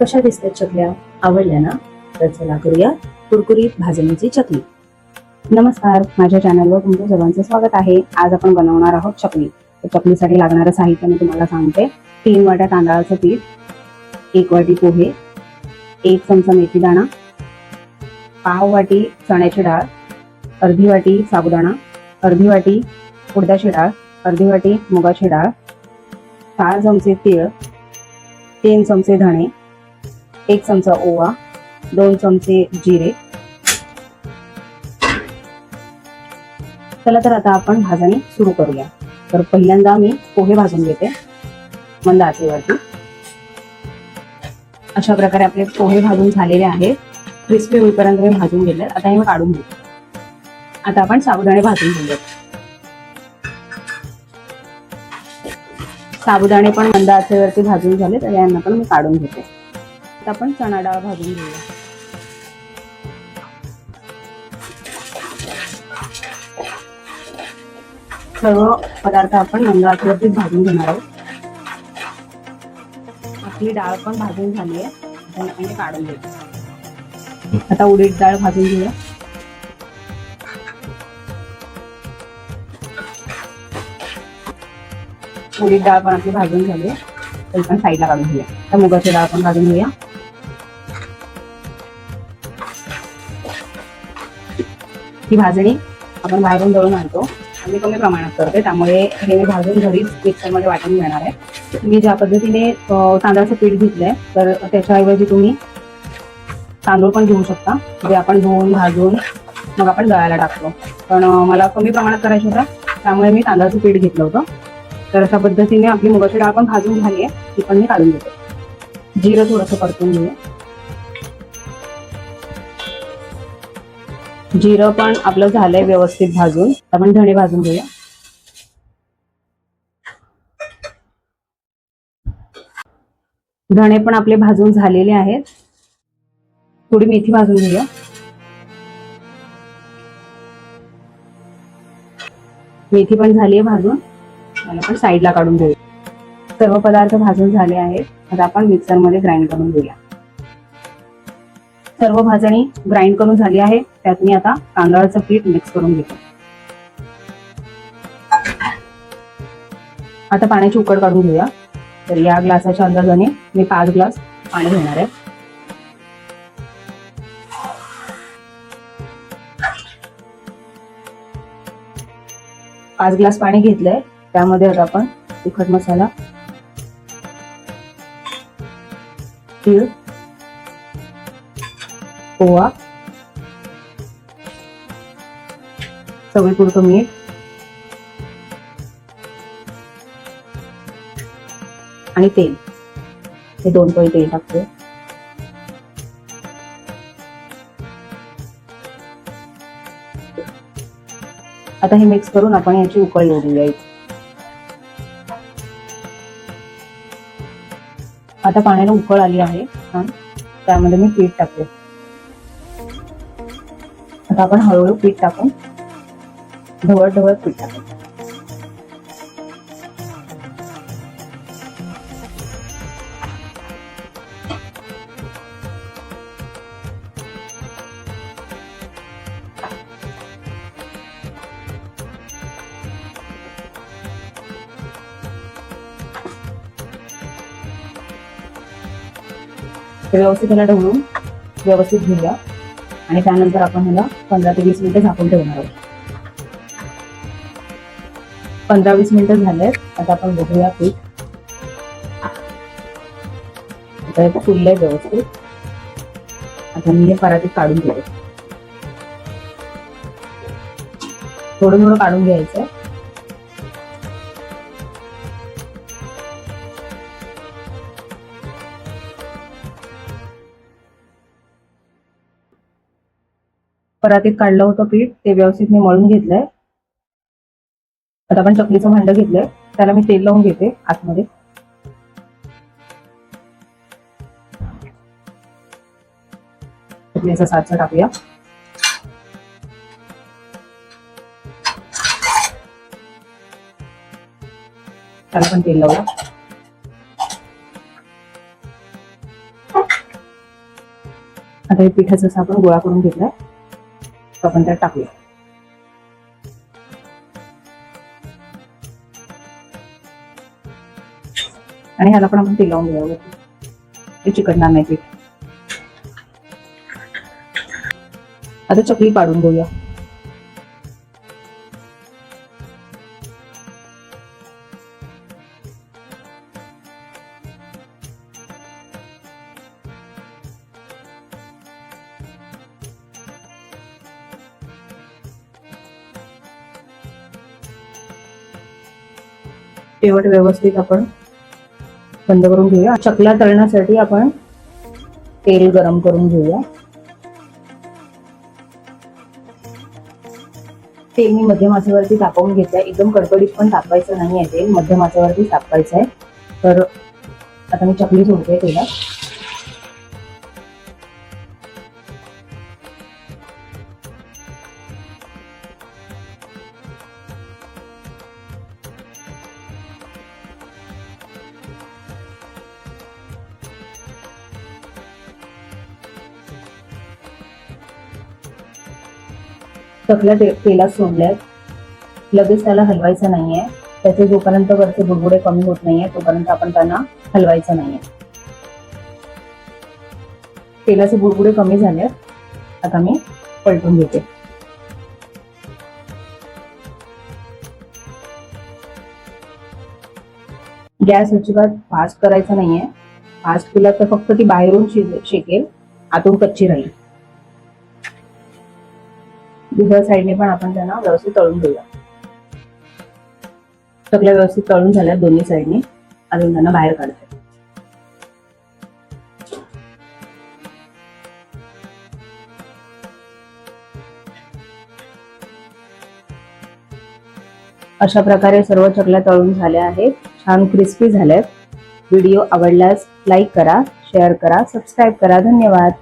कशा दिसतात चकल्या? आवडल्या ना? तर चला करूया कुरकुरीत भाजणीची चकली. नमस्कार माझ्या चॅनलवर तुमचं सर्वांचं स्वागत आहे. आज आपण बनवणार आहोत चकली. तर चकलीसाठी लागणारं साहित्य मी तुम्हाला सांगते. तीन वाट्या तांदळाचं पीठ एक वाटी पोहे एक चमचा मेथी दाणा पाव वाटी चण्याची डाळ अर्धी वाटी साबुदाणा अर्धी वाटी उडदाची डाळ अर्धी वाटी मुगाची डाळ चार चमचे तीळ तीन चमचे धणे एक चमचा ओवा दोन चमचे जिरे. चला तर आता आपण भाजणी सुरू करूया. तर पहिल्यांदा मी पोहे भाजून घेते मंद आचेवरती. अशा प्रकारे आपले पोहे भाजून झालेले आहेत. क्रिस्पी होईपर्यंत मी भाजून घेतले आता हे मी काढून घेते. आता आपण साबुदाणे भाजून घेऊयात. साबुदाणे पण मंद आचेवरती भाजून झाले तर यांना पण मी काढून घेते. आता आपण चणा डाळ भाजून घेऊया. सर्व पदार्थ आपण मंद भाजून घेणार आहोत. आपली डाळ पण भाजून झाली आहे. आपण काढून घेऊ. आता उडीद डाळ भाजून घेऊया. उडीद डाळ पण आपली भाजून झाली आहे. तरी पण साईडला काढून घेऊया. तर मुगाची डाळ पण भाजून घेऊया. ही भाजणी आपण बाहेरून दळून आणतो. आम्ही कमी प्रमाणात करते. त्यामुळे हे मी भाजून घरीच मिक्सरमध्ये वाटून घेणार आहे. तुम्ही ज्या पद्धतीने तांदळाचं पीठ घेतलंय तर त्याच्याऐवजी तुम्ही तांदूळ पण घेऊ शकता. जे आपण धुवून भाजून मग आपण दळायला टाकतो. पण मला कमी प्रमाणात करायचं होतं. त्यामुळे मी तांदळाचं पीठ घेतलं होतं. तर अशा पद्धतीने आपली मुगाची डाळ पण भाजून झाली आहे. ती पण मी काढून घेते. जिरं थोडंसं परतून घेऊया. जिरं पण आपलं झालंय व्यवस्थित भाजून. आपण धणे भाजून घेऊया. धणे पण आपले भाजून झालेले आहेत. थोडी मेथी भाजून घेऊया. मेथी पण झाली आहे भाजून. त्याला पण साईडला काढून घेऊया. सर्व पदार्थ भाजून झाले आहेत. आता आपण मिक्सरमध्ये ग्राइंड करून घेऊया. सर्व भाजणी ग्राइंड करून झाली आहे. त्यात मी आता तांदळाचं पीठ मिक्स करून घेतो. आता पाण्याची उकड काढून घेऊया. तर या ग्लासाच्या अंदाजाने मी पाच ग्लास पाणी घेणार आहे. पाच ग्लास पाणी घेतलंय. त्यामध्ये आता आपण तिखट मसाला तीळ ओवा चवीपुरतं मीठ आणि तेल. हे दोन पळी तेल टाकते आता हे मिक्स करून आपण याची उकळी येऊ देऊया आता पाण्याला उकळ आली आहे त्यामध्ये मी पीठ टाकते आता आपण हळूहळू पीठ टाकू. ढवळ ढवळ पीठ टाकू. व्यवस्थित त्याला ढवळून व्यवस्थित घेऊया आणि त्यानंतर आपण ह्याला पंधरा ते वीस मिनिटं झाकून ठेवणार आहोत. पंधरा वीस मिनिटं झालेत. आता आपण बघूया पीठ. आता हे फुललंय व्यवस्थित. आता मी हे परातीत काढून घेते. थोडं थोडं काढून घ्यायचं परातीत काढलं होतं पीठ ते व्यवस्थित मी मळून घेतलंय. आता आपण चकलीचं भांड घेतलंय. त्याला मी तेल लावून घेते आतमध्ये. चकलीचा साचा टाकूया. त्याला पण तेल लावूया. आता हे पिठाचं आपण गोळा करून घेतलाय. आपण त्यात टाकूया. आणि ह्याला पण आपण तिलावून लावून घेऊया ते चिकटणार नाही पीठ आता चकली पाडून घेऊया. शेवट व्यवस्थित आपण बंद करून घेऊया. चकला तळण्यासाठी आपण तेल गरम करून घेऊया. तेल मी मध्यम आचेवरती तापवून घेतलंय. एकदम कडकडीत पण तापवायचं नाही आहे तेल. मध्यम आचेवरती तापवायचं आहे तर आता मी चकली सोडते तेलात. चकल्या ते- तेलात सोडल्यात. लगेच त्याला हलवायचं नाहीये. त्याचे जोपर्यंत वरचे बुडबुडे कमी होत नाहीये तोपर्यंत आपण त्यांना हलवायचं नाहीये. तेलाचे बुडबुडे कमी झाले आता मी पलटून घेते. गॅस अजिबात फास्ट करायचा नाहीये. फास्ट केला तर फक्त ती बाहेरून शिज- शेकेल आतून कच्ची राहील. दुसऱ्या साईडने पण आपण त्यांना व्यवस्थित तळून देऊया सगळ्या व्यवस्थित तळून झाल्या दोन्ही साईडने. अजून त्यांना बाहेर काढते. अशा प्रकारे सर्व चकल्या तळून झाल्या आहेत. छान क्रिस्पी झाल्यात. व्हिडिओ आवडल्यास लाईक करा शेअर करा सबस्क्राईब करा. धन्यवाद.